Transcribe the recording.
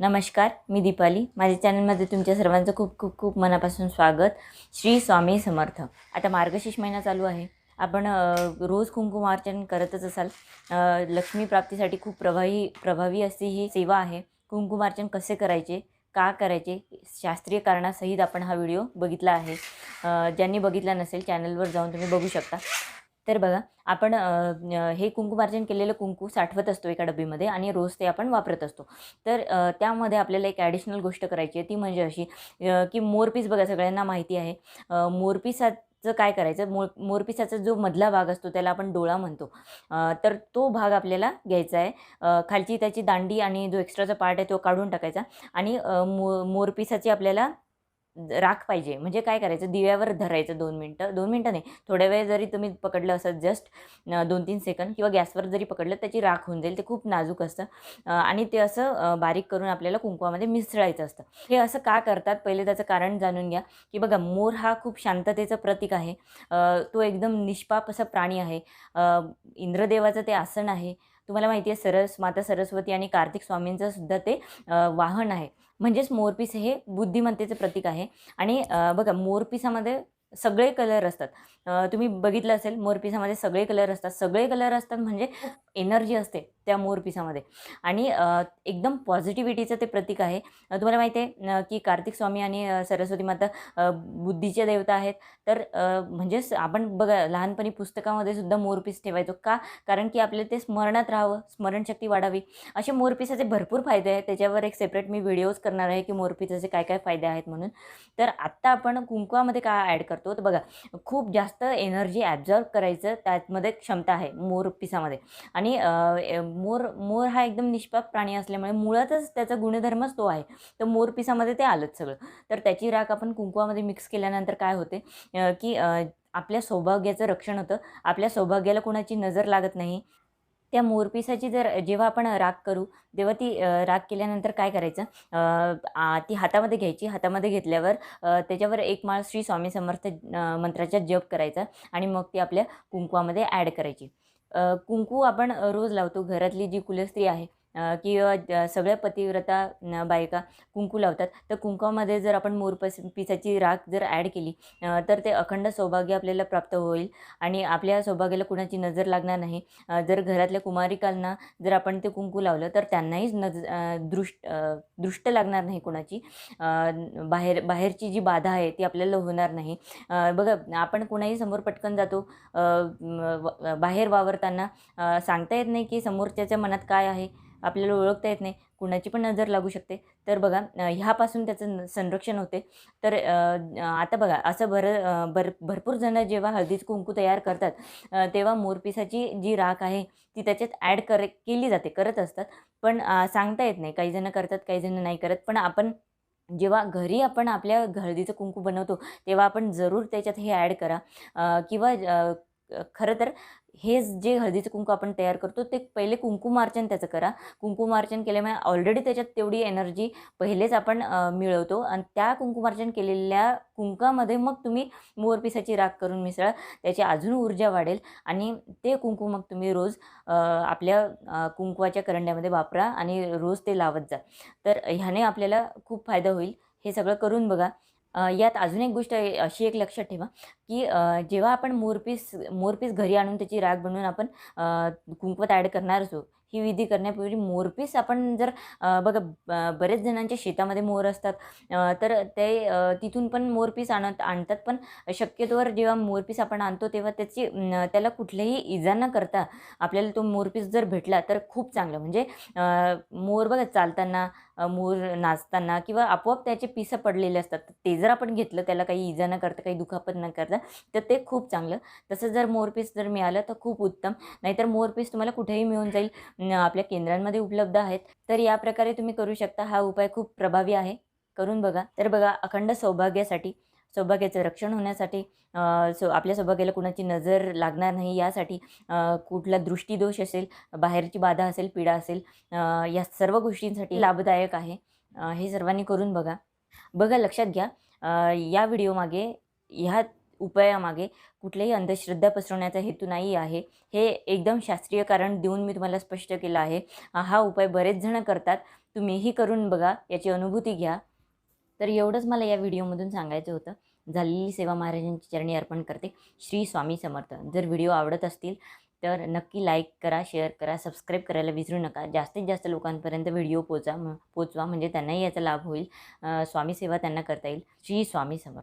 नमस्कार मी दीपाली. माझ्या चॅनलमध्ये तुमच्या सर्वांचं खूप खूप खूप मनापासून स्वागत. श्री स्वामी समर्थ. आता मार्गशीर्ष महिना चालू आहे. आपण रोज कुंकुमार्चन करतच असाल. लक्ष्मी प्राप्तीसाठी खूप प्रभावी प्रभावी अशी ही सेवा आहे. कुंकुमार्चन कसे करायचे? का करायचे? शास्त्रीय कारणासहित आपण हा व्हिडिओ बघितला आहे. ज्यांनी बघितला नसेल चॅनलवर जाऊन तुम्ही बघू शकता. तर बघा आपण हे कुंकुमार्चन केलेलं कुंकू साठवत असतो एका डबीमध्ये आणि रोज ते आपण वापरत असतो. तर त्यामध्ये आपल्याला एक ॲडिशनल गोष्ट करायची आहे ती म्हणजे अशी की मोरपीस बघा सगळ्यांना माहिती आहे. अ, मोरपिसाचं काय करायचं? मोर मोरपिसाचा जो मधला भाग असतो त्याला आपण डोळा म्हणतो. तर तो भाग आपल्याला घ्यायचा आहे. खालची त्याची दांडी आणि जो एक्स्ट्राचा पार्ट आहे तो काढून टाकायचा आणि मो मोरपिसाची आपल्याला राख पाहिजे. म्हणजे काय करायचं? दिव्यावर धरायचं दोन मिनटं. दोन मिनटं नाही. थोड्या वेळ जरी तुम्ही पकडलं असं जस्ट दोन तीन सेकंद किंवा गॅसवर जरी पकडलं त्याची राख होऊन जाईल. ते खूप नाजूक असतं. आणि ते असं बारीक करून आपल्याला कुंकवामध्ये मिसळायचं असतं. हे असं का करतात? पहिले त्याचं कारण जाणून घ्या. की बघा मोर हा खूप शांततेचं प्रतीक आहे. तो एकदम निष्पाप असा प्राणी आहे. इंद्रदेवाचं ते आसन आहे. तुम्हाला माहिती आहे सरस माता सरस्वती आणि कार्तिक स्वामींचं सुद्धा ते वाहन आहे. म्हणजेच मोरपीस हे बुद्धिमत्तेचं प्रतीक आहे. आणि बघा मोरपिसामध्ये सगळे कलर असतात. तुम्ही बघितलं असेल मोरपिसामध्ये सगळे कलर असतात. सगळे कलर असतात म्हणजे एनर्जी असते त्या मोरपिसामध्ये आणि एकदम पॉझिटिव्हिटीचं ते प्रतीक आहे. तुम्हाला माहिती आहे की कार्तिक स्वामी आणि सरस्वती माता बुद्धीचे बुद्धीच्या देवता आहेत. तर म्हणजेच आपण बघा लहानपणी पुस्तकामध्ये सुद्धा मोरपीस ठेवायचो. का? कारण की आपल्याला ते स्मरणात राहावं स्मरणशक्ती वाढावी. असे मोरपिसाचे भरपूर फायदे आहेत. त्याच्यावर एक सेपरेट मी व्हिडिओज करणार आहे की मोरपिसाचे काय काय फायदे आहेत म्हणून. तर आत्ता आपण कुंकवामध्ये काय ॲड करतो? तर बघा खूप जास्त एनर्जी ॲब्झॉर्ब करायचं त्यामध्ये क्षमता आहे मोर पिसामध्ये. आणि मोर मोर हा एकदम निष्पाप प्राणी असल्यामुळे मुळातच त्याचा गुणधर्मच तो आहे. तर मोरपिसामध्ये ते आलंच सगळं. तर त्याची राख आपण कुंकवामध्ये मिक्स केल्यानंतर काय होते? की आपल्या सौभाग्याचं रक्षण होतं. आपल्या सौभाग्याला कोणाची नजर लागत नाही. त्या मोरपिसाची जर जेव्हा आपण राख करू तेव्हा ती राख केल्यानंतर काय करायचं? ती हातामध्ये घ्यायची. हातामध्ये घेतल्यावर त्याच्यावर एक माळ श्री स्वामी समर्थ मंत्राचा जप करायचा आणि मग ती आपल्या कुंकवामध्ये ॲड करायची. कुंकू आपण रोज लावतो. घरातली जी कुलस्त्री आहे किंवा सगळ्या पतिव्रता बायका कुंकू लावतात. तर कुंकवामध्ये जर आपण मोरपस पिसाची राख जर ॲड केली तर ते अखंड सौभाग्य आपल्याला प्राप्त होईल आणि आपल्या सौभाग्याला कुणाची नजर लागणार नाही. जर घरातल्या कुमारिकांना जर आपण ते कुंकू लावलं तर त्यांनाही नज दृष्ट दृष्ट लागणार नाही कुणाची. बाहेर बाहेरची जी बाधा आहे ती आपल्याला होणार नाही. बघा आपण कुणाही समोर पटकन जातो बाहेर वावरताना सांगता येत नाही की समोरच्याच्या मनात काय आहे. आपल्याला ओळखता येत नाही कुणाची पण नजर लागू शकते. तर बघा ह्यापासून त्याचं संरक्षण होते. तर आता बघा असं बरं भर भरपूर जणं जेव्हा हळदीचं कुंकू तयार करतात तेव्हा मोरपिसाची जी राख आहे ती त्याच्यात ॲड कर केली जाते करत असतात. पण सांगता येत नाही काही जणं करतात काही जणं नाही करत. पण आपण जेव्हा घरी आपण आपल्या हळदीचं कुंकू बनवतो तेव्हा आपण जरूर त्याच्यात हे ॲड करा. किंवा खरं तर हे जे हळदीचं कुंकू आपण तयार करतो ते पहिले कुंकुमार्चन त्याचं करा. कुंकुमार्चन केल्यामुळे ऑलरेडी त्याच्यात तेवढी एनर्जी पहिलेच आपण मिळवतो आणि त्या कुंकुमार्चन केलेल्या कुंकामध्ये मग तुम्ही मोरपिसाची राख करून मिसळा त्याची अजून ऊर्जा वाढेल आणि ते कुंकू मग तुम्ही रोज आपल्या अ, कुंकवाच्या करंड्यामध्ये वापरा आणि रोज ते लावत जा. तर ह्याने आपल्याला खूप फायदा होईल. हे सगळं करून बघा. यात अजून एक गोष्ट आहे, अशी एक लक्षात ठेवा की जेव्हा आपण मोरपीस मोरपीस घरी आणून त्याची राख बनवून आपण कुंकवत कुंकवात ॲड करणार असू ही विधी करण्यापूर्वी मोरपीस आपण जर बघा बरेच जणांच्या शेतामध्ये मोर असतात. तर ते तिथून पण मोरपीस आणत आणतात. पण शक्यतोवर जेव्हा मोरपीस आपण आणतो तेव्हा त्याची त्याला कुठल्याही इजा न करता आपल्याला तो मोरपीस जर भेटला तर खूप चांगलं. म्हणजे मोर बघा चालताना मोर नाचताना किंवा आपोआप त्याचे पिसं पडलेले असतात. ते जर आपण घेतलं त्याला काही इजा न करता काही दुखापत न करता तर ते खूप चांगलं. तसं जर मोरपीस जर मिळालं तर खूप उत्तम. नाहीतर मोरपीस तुम्हाला कुठेही मिळून जाईल. आपल्या केंद्रांमध्ये उपलब्ध आहेत तर या प्रकारे तुम्ही करू शकता. हा उपाय खूप प्रभावी आहे. करून बघा. तर बघा अखंड सौभाग्यासाठी सौभाग्याचं रक्षण होण्यासाठी सो आपल्या सौभाग्याला कुणाची नजर लागणार नाही यासाठी कुठला दृष्टीदोष असेल बाहेरची बाधा असेल पीडा असेल या सर्व गोष्टींसाठी लाभदायक आहे. हे सर्वांनी करून बघा. बघा लक्षात घ्या. या व्हिडिओमागे ह्या उपायामागे कुठल्याही अंधश्रद्धा पसरवण्याचा हेतू नाही आहे. हे एकदम शास्त्रीय कारण देऊन मी तुम्हाला स्पष्ट केलं आहे. हा उपाय बरेच जण करतात. तुम्हीही करून बघा याची अनुभूती घ्या. तर एवढंच मला या व्हिडिओमधून सांगायचं होतं. झालेली सेवा महाराजांची चरणी अर्पण करते. श्री स्वामी समर्थ. जर व्हिडिओ आवडत असतील तर नक्की लाईक करा शेअर करा सबस्क्राईब करायला विसरू नका. जास्तीत जास्त लोकांपर्यंत व्हिडिओ पोचा पोचवा म्हणजे त्यांनाही याचा लाभ होईल. स्वामी सेवा त्यांना करता येईल. श्री स्वामी समर्थ.